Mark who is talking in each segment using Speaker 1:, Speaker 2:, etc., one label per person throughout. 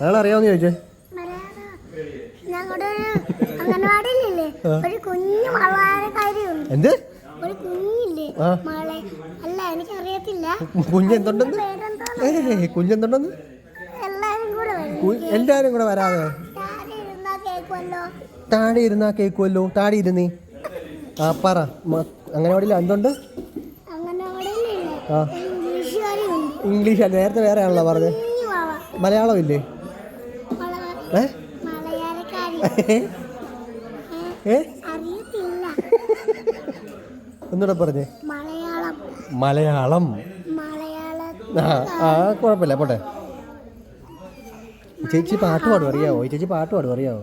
Speaker 1: മലയാളം അറിയാമെന്ന് ചോദിച്ചേ
Speaker 2: ഒരു അംഗൻവാടിയിലില്ലേ? ഒരു കുഞ്ഞു വളാരക്കാരിയുണ്ട്
Speaker 1: എന്ത്?
Speaker 2: ഒരു കുഞ്ഞില്ലേ. മള അല്ല എനിക്കറിയത്തില്ല.
Speaker 1: കുഞ്ഞെന്തുണ്ടെന്ന്?
Speaker 2: പേരെന്താ
Speaker 1: ഏ കുഞ്ഞെന്തുണ്ടെന്ന്?
Speaker 2: എല്ലാരും കൂടെ
Speaker 1: വരാതെ?
Speaker 2: താടി ഇരുന്നാ കേക്കുമല്ലോ
Speaker 1: താടി ഇരുന്നാ ആ പറ. അങ്ങനെ അംഗനവാടിയിൽ എന്തുണ്ട്? ആ. ഇംഗ്ലീഷ് നേരത്തെ വേറെ ആണല്ലോ പറഞ്ഞത് മലയാളം ഇല്ലേ ഒന്നുകൂടെ പറഞ്ഞേ.
Speaker 2: മലയാളം.
Speaker 1: ആ കുഴപ്പമില്ല. പോട്ടെ. ചേച്ചി പാട്ട് പാടും അറിയാവോ? ചേച്ചി പാട്ട് പാടും അറിയാവോ?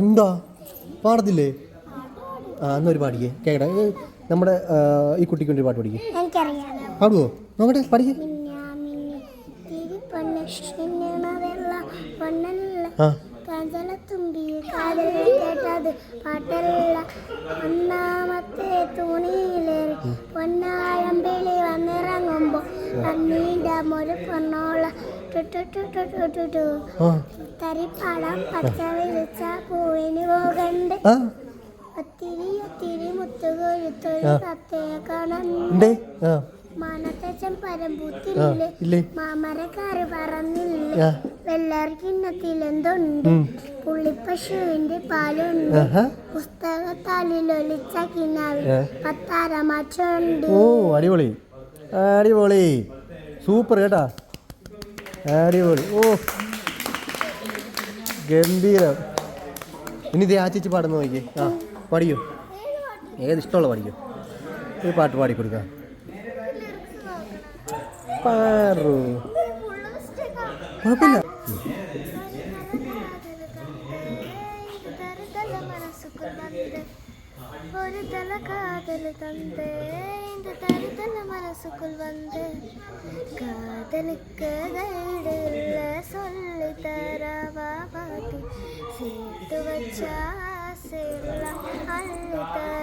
Speaker 1: എന്താ? പാടത്തില്ലേ? ആ എന്നൊരു പാടിക്കേ. കേക്കട്ടെ. നമ്മുടെ ഈ കുട്ടിക്ക് വേണ്ടി ഒരു പാട്ട് പാടിക്കേ. പാടുവോ? നോക്കട്ടെ പാടിക്കേ.
Speaker 2: ഒന്നാമത്തെ തുണിയിലേറി പൊന്നാഴം വിളി വന്നിറങ്ങുമ്പോ കണ്ണീണ്ട ഒരു
Speaker 1: ആ.
Speaker 2: തരിപ്പടം പച്ച വിളിച്ച പൂവിന് പോകണ്ട്. ഒത്തിരി ഒത്തിരി മുത്തുകൊഴുത്തൊരു സത്തയെ
Speaker 1: ഇല്ലേ?
Speaker 2: മാമരക്കാര് പറഞ്ഞില്ലേ
Speaker 1: ആ.
Speaker 2: വെള്ളാർക്കിണ്ണത്തിൽ എന്തുണ്ട്? പുള്ളിപ്പശുവിന്റെ പാലുണ്ട്. പുസ്തകത്താലിൽ ഒലിച്ച
Speaker 1: കിണാവ്.
Speaker 2: പത്താരമച്ചുണ്ട്
Speaker 1: ഓ അടിപൊളി. അടിപൊളി. സൂപ്പർ കേട്ടാ. അടിപൊളി. ഓ. ഗംഭീരം. ഇനി ഇത് ആ ചേച്ചി പാടുന്ന നോക്കിയേ ആ പാടിയോ ഏത് ഇഷ്ടമുള്ള പാടിക്കോ? ഒരു പാട്ട് പാടി കൊടുക്കാം പാറു കുഴപ്പമില്ല
Speaker 2: ഒരു തല കാതൽ തന്തേ இந்த தருதல மனசுக்குள் வந்து காதலுக்கு கைடு சொல்லி தரவா பாட்டி சேர்த்து வச்சா செல்லாம் அள்ளி தர